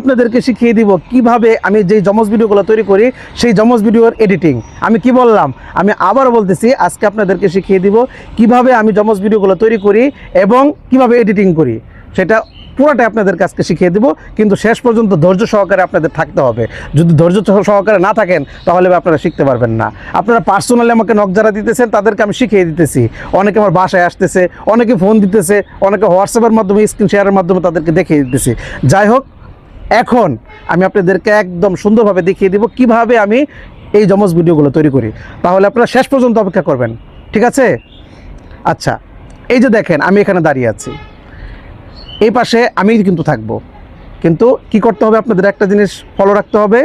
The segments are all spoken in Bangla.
আপনাদেরকে শিখিয়ে দিব কীভাবে আমি যেই জমজ ভিডিওগুলো তৈরি করি, সেই জমজ ভিডিওর এডিটিং আমি কি বললাম? আমি আবারও বলতেছি, আজকে আপনাদেরকে শিখিয়ে দিব কীভাবে আমি জমজ ভিডিওগুলো তৈরি করি এবং কীভাবে এডিটিং করি। সেটা পুরোটাই আপনাদের কাছকে শিখিয়ে দিব, কিন্তু শেষ পর্যন্ত ধৈর্য সহকারে আপনাদের থাকতে হবে। যদি ধৈর্য সহকারে না থাকেন, তাহলে আপনারা শিখতে পারবেন না। আপনারা পার্সোনালি আমাকে নক যারা দিতেছেন, তাদেরকে আমি শিখিয়ে দিতেছি। অনেকে আমার বাসায় আসতেছে, অনেকে ফোন দিতেছে, অনেকে হোয়াটসঅ্যাপের মাধ্যমে স্ক্রিন শেয়ারের মাধ্যমে তাদেরকে দেখিয়ে দিতেছি। যাই হোক এখন আমি আপনাদেরকে একদম সুন্দরভাবে দেখিয়ে দিব কীভাবে আমি এই জমজ ভিডিওগুলো তৈরি করি। তাহলে আপনারা শেষ পর্যন্ত অপেক্ষা করবেন, ঠিক আছে? আচ্ছা এই যে দেখেন, আমি এখানে দাঁড়িয়ে আছি। এই পাশে আমি কিন্তু থাকব। কিন্তু কি করতে হবে আপনাদের একটা জিনিস ফলো রাখতে হবে,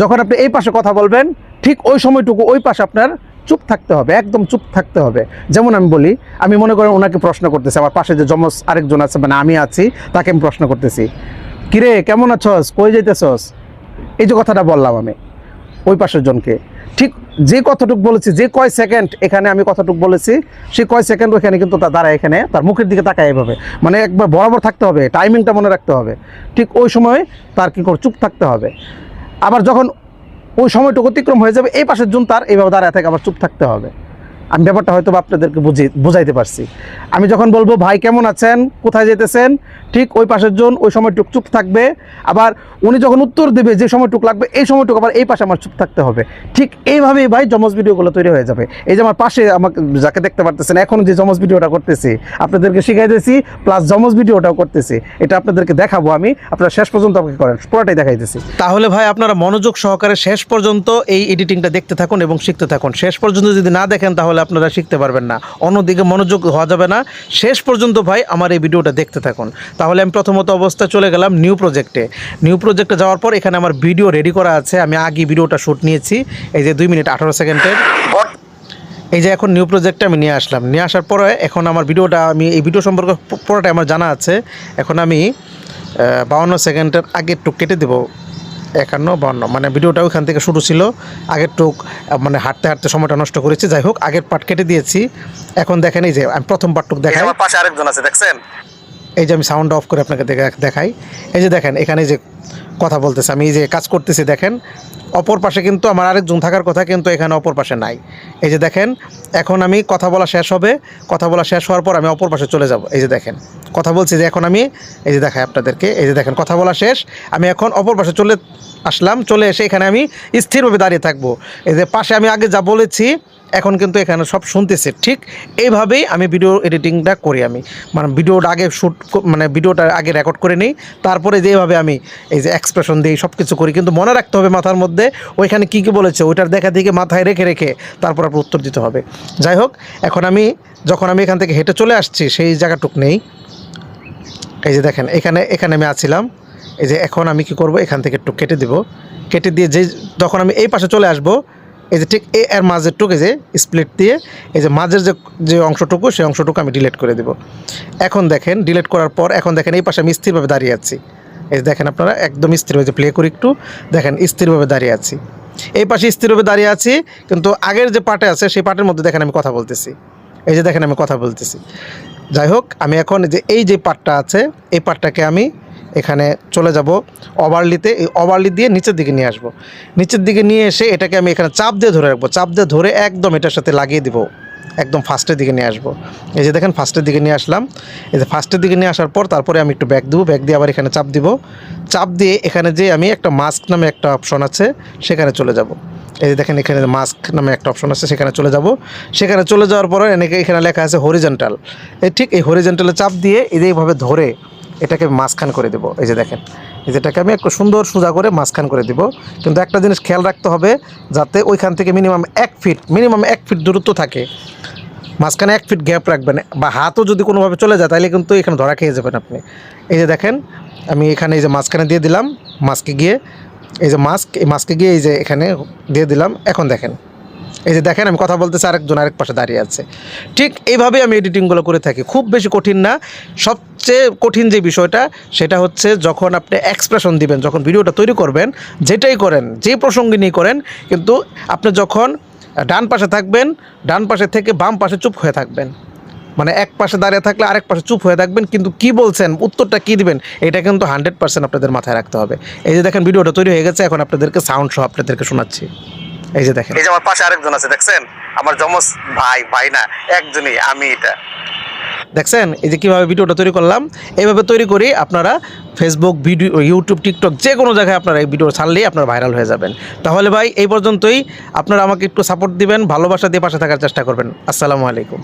যখন আপনি এই পাশে কথা বলবেন, ঠিক ওই সময়টুকু ওই পাশে আপনার চুপ থাকতে হবে, একদম চুপ থাকতে হবে। যেমন আমি বলি, আমি মনে করেন ওনাকে প্রশ্ন করতেছি, আমার পাশে যে যমজ আরেকজন আছে মানে আমি আছি, তাকে আমি প্রশ্ন করতেছি। কিরে, কেমন আছস? কই যাইতেছস? এই যে কথাটা বললাম আমি ওই পাশের জনকে। ঠিক যে কতটুক বলেছি, যে কয় সেকেন্ড এখানে আমি কতটুক বলেছি, সে কয় সেকেন্ড ওখানে কিন্তু তার দাঁড়ায় এখানে, তার মুখের দিকে তাকায় এভাবে। মানে একবার বরাবর থাকতে হবে টাইমিংটা মনে রাখতে হবে। ঠিক ওই সময় তার কী করে, চুপ থাকতে হবে। আবার যখন ওই সময়টুকু অতিক্রম হয়ে যাবে, এই পাশের জন তার এইভাবে দাঁড়ায় থাকে, আবার চুপ থাকতে হবে। আমি ব্যাপারটা হয়তো আপনাদেরকে বুঝি বুঝাইতে পারছি। আমি যখন বলব, ভাই, কেমন আছেন? কোথায় যেতেছেন? ঠিক ওই পাশের জন ওই সময়টুক চুপ থাকবে। আবার উনি যখন উত্তর দেবে যে সময়টুক লাগবে, এই সময়টুকু আবার এই পাশে আমার চুপ থাকতে হবে। ঠিক এইভাবেই ভাই জমজ ভিডিওগুলো তৈরি হয়ে যাবে। এই যে আমার পাশে আমাকে যাকে দেখতে পারতেছেন, এখন যে জমজ ভিডিওটা করতেছি, আপনাদেরকে শিখাইতেছি প্লাস জমজ ভিডিওটাও করতেছি। এটা আপনাদেরকে দেখাবো আমি। আপনারা শেষ পর্যন্ত আমাকে করেন, পুরোটাই দেখাইতেছি। তাহলে ভাই, আপনারা মনোযোগ সহকারে শেষ পর্যন্ত এই এডিটিংটা দেখতে থাকুন এবং শিখতে থাকুন। শেষ পর্যন্ত যদি না দেখেন, তাহলে আপনারা শিখতে পারবেন না। অন্যদিকে মনোযোগ হওয়া যাবে না। শেষ পর্যন্ত ভাই আমার এই ভিডিওটা দেখতে থাকুন। তাহলে আমি প্রথমত অবস্থায় চলে গেলাম নিউ প্রজেক্টে। নিউ প্রজেক্টে যাওয়ার পর এখানে আমার ভিডিও রেডি করা আছে। আমি আগে ভিডিওটা শ্যুট নিয়েছি। এই যে দুই মিনিট আঠারো সেকেন্ডের এই যে এখন নিউ প্রজেক্টটা আমি নিয়ে আসলাম। নিয়ে আসার পরে এখন আমার ভিডিওটা আমি, এই ভিডিও সম্পর্কে পু- পুরোটাই আমার জানা আছে। এখন আমি বাউন্ন সেকেন্ডের আগে একটু কেটে দেবো। একান্ন বান্ন। মানে ভিডিওটা ওইখান থেকে শুরু ছিল। আগের টুক মানে হাঁটতে হাঁটতে সময়টা নষ্ট করেছি। যাই হোক আগের পাট কেটে দিয়েছি। এখন দেখেন এই যে আমি প্রথম পাটটুক দেখাই। আমার পাশে আরেকজন আছে দেখছেন? এই যে আমি সাউন্ড অফ করে আপনাকে দেখা- দেখাই। এই যে দেখেন এখানে যে কথা বলতেছে। আমি এই যে কাজ করতেছি, দেখেন, অপর পাশে কিন্তু আমার আরেকজন থাকার কথা কিন্তু এখানে অপর পাশে নাই। এই যে দেখেন, এখন আমি কথা বলা শেষ হবে, কথা বলা শেষ হওয়ার পর আমি অপর পাশে চলে যাব। এই যে দেখেন, কথা বলছি যে এখন আমি, এই যে দেখাই আপনাদেরকে, এই যে দেখেন, কথা বলা শেষ, আমি এখন অপর পাশে চলে আসলাম, চলে এসে এখানে আমি স্থিরভাবে দাঁড়িয়ে থাকব। এই যে পাশে আমি আগে যা বলেছি, এখন কিন্তু এখানে সব শুনতেছে। ঠিক এইভাবেই আমি ভিডিও এডিটিংটা করি আমি। মানে ভিডিওটা আগে শ্যুট মানে ভিডিওটা আগে রেকর্ড করে নিই, তারপরে যেভাবে আমি এই যে এক্সপ্রেশন দিই সব কিছু করি, কিন্তু মনে রাখতে হবে মাথার মধ্যে, ওইখানে কী কী বলেছে, ওইটার দেখা দিকে মাথায় রেখে রেখে তারপর আপনার উত্তর দিতে হবে। যাই হোক, এখন আমি, যখন আমি এখান থেকে হেঁটে চলে আসছি, সেই জায়গাটুক নেই। এই যে দেখেন, এখানে এখানে আমি আছিলাম। এই যে এখন আমি কি করব, এখান থেকে একটু কেটে দিব। কেটে দিয়ে যে, যখন আমি এই পাশে চলে আসব, এই যে ঠিক এ এর মাঝের টুক যে স্প্লিট দিয়ে, এই যে মাঝের যে যে অংশটুকু, সেই অংশটুকু আমি ডিলিট করে দেব। এখন দেখেন ডিলিট করার পর, এখন দেখেন এই পাশে আমি স্থিরভাবে দাঁড়িয়ে আছি। এই দেখেন আপনারা, একদম স্থিরভাবে প্লে করি একটু, দেখেন স্থিরভাবে দাঁড়িয়ে আছি। এই পাশে স্থিরভাবে দাঁড়িয়ে আছি, কিন্তু আগের যে পার্টে আছে, সেই পার্টের মধ্যে দেখেন আমি কথা বলতেছি। এই যে দেখেন আমি কথা বলতেছি। যাই হোক, আমি এখন যে এই যে পার্টটা আছে, এই পার্টটাকে আমি এখানে চলে যাব ওভারলিতে, এই ওভারলি দিয়ে নিচের দিকে নিয়ে আসব। নিচের দিকে নিয়ে এসে এটাকে আমি এখানে চাপ দিয়ে ধরে রাখব। চাপ দিয়ে ধরে একদম এটার সাথে লাগিয়ে দিব। একদম ফার্স্টের দিকে নিয়ে আসব। এই যে দেখেন ফার্স্টের দিকে নিয়ে আসলাম। এই যে ফার্স্টের দিকে নিয়ে আসার পর তারপরে আমি একটু ব্যাক দেবো ব্যাক দিয়ে আবার এখানে চাপ দিব। চাপ দিয়ে এখানে যে আমি একটা মাস্ক নামে একটা অপশন আছে, সেখানে চলে যাব। এই যে দেখেন এখানে মাস্ক নামে একটা অপশন আছে, সেখানে চলে যাব। সেখানে চলে যাওয়ার পরে এনেকে এখানে লেখা আছে হরিজেন্টাল এই ঠিক এই হরিজেন্টালে চাপ দিয়ে এইভাবে ধরে এটাকে মাঝখান করে দেবো। এই যে দেখেন যেটাকে আমি একটু সুন্দর সোজা করে মাঝখান করে দিব। কিন্তু একটা জিনিস খেয়াল রাখতে হবে যাতে ওইখান থেকে মিনিমাম এক ফিট মিনিমাম এক ফিট দূরত্ব থাকে। মাঝখানে এক ফিট গ্যাপ রাখবেন বা হাতও যদি কোনোভাবে চলে যায় তাহলে কিন্তু এখানে ধরা খেয়ে যাবেন আপনি। এই যে দেখেন, আমি এখানে এই যে মাঝখানে দিয়ে দিলাম মাস্কে গিয়ে, এই যে মাস্ক এই মাস্কে গিয়ে এই যে এখানে দিয়ে দিলাম। এখন দেখেন এই যে দেখেন আমি কথা বলতেছি আরেকজন আরেক পাশে দাঁড়িয়ে আছে। ঠিক এইভাবেই আমি এডিটিংগুলো করে থাকি। খুব বেশি কঠিন না। সবচেয়ে কঠিন যে বিষয়টা, সেটা হচ্ছে যখন আপনি এক্সপ্রেশন দিবেন, যখন ভিডিওটা তৈরি করবেন, যেটাই করেন, যে প্রসঙ্গে নিয়ে করেন, কিন্তু আপনি যখন ডান পাশে থাকবেন, ডান পাশে থেকে বাম পাশে চুপ হয়ে থাকবেন। মানে এক পাশে দাঁড়িয়ে থাকলে আরেক পাশে চুপ হয়ে থাকবেন, কিন্তু কি বলছেন, উত্তরটা কি দিবেন, এটা কিন্তু হান্ড্রেড পার্সেন্ট আপনাদের মাথায় রাখতে হবে। এই যে দেখেন, ভিডিওটা তৈরি হয়ে গেছে, এখন আপনাদেরকে সাউন্ড সহ আপনাদেরকে শোনাচ্ছি। এই যে দেখেন। এই যে আমার পাশে আরেকজন আছে দেখছেন? আমার জমজ ভাই ভাই না একজনই আমি এটা। দেখছেন? এই যে কীভাবে ভিডিওটা তৈরি করলাম এইভাবে তৈরি করি আপনারা ফেসবুক ভিডিও ইউটিউব টিকটক যে কোনো জায়গায় আপনারা এই ভিডিও ছাড়লেই আপনারা ভাইরাল হয়ে যাবেন। তাহলে ভাই এই পর্যন্তই। আপনারা আমাকে একটু সাপোর্ট দিবেন ভালোবাসা দিয়ে পাশে থাকার চেষ্টা করবেন। আসসালামু আলাইকুম।